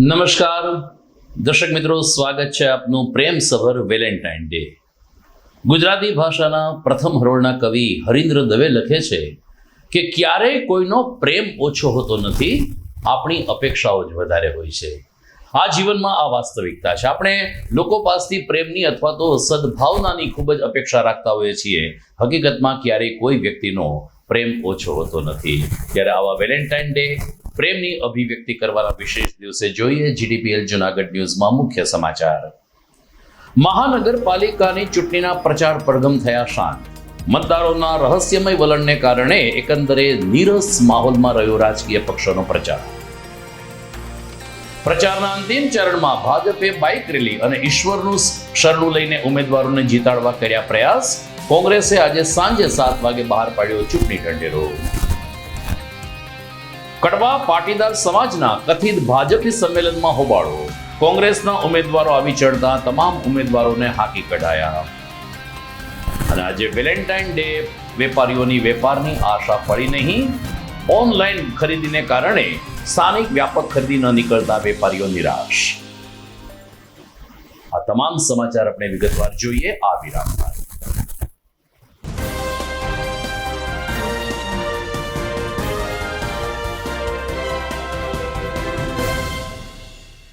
નમસ્કાર. દર્શક મિત્રો, સ્વાગત છે આપનું પ્રેમ સભર વેલેન્ટાઇન ડે. ગુજરાતી ભાષાના પ્રથમ હરોળના કવિ હરીન્દ્ર દવે લખે છે કે ક્યારેય કોઈનો પ્રેમ ઓછો હોતો નથી, આપણી અપેક્ષાઓ જ વધારે હોય છે. આ જીવનમાં આ વાસ્તવિકતા છે. આપણે લોકો પાસેથી પ્રેમની અથવા તો સદભાવનાની ખૂબ જ અપેક્ષા રાખતા હોઈએ છીએ. હકીકતમાં ક્યારેય કોઈ વ્યક્તિનો પ્રેમ ઓછો હોતો નથી. ત્યારે આવા વેલેન્ટાઇન ડે પ્રેમની અભિવ્યક્તિ કરવાના વિશેષ દિવસે જોઈએ. જીડીપીએલ જુનાગઢ ન્યૂઝમાં મુખ્ય સમાચાર. મહાનગરપાલિકાની ચૂંટણીના પ્રચાર પડઘમ થયા શાંત. મતદારોના રહસ્યમય વલણને કારણે એકંદરે નીરસ માહોલમાં રહ્યો રાજકીય પક્ષોનો પ્રચાર. પ્રચારના અંતિમ ચરણમાં ભાજપે બાઇક રેલી અને ઈશ્વરનું શરણું લઈને ઉમેદવારોને જીતાડવા કર્યા પ્રયાસ. કોંગ્રેસે આજે સાંજે સાત વાગે બહાર પાડ્યો ચૂંટણી ઢંઢેરો. કડવા પાટીદાર સમાજના કથિત ભાજપી સંમેલનમાં હોબાળો. કોંગ્રેસના ઉમેદવારો આવી ચડતા તમામ ઉમેદવારોને હાકી કઢાયા. અને આજે વેલેન્ટાઇન ડે, વેપારીઓની વેપારની આશા પડી નહીં. ઓનલાઈન ખરીદીને કારણે સ્થાનિક વ્યાપક ખરીદી ન નીકળતા વેપારીઓ નિરાશ. આ તમામ સમાચાર આપણે વિગતવાર જોઈએ આ વિરામ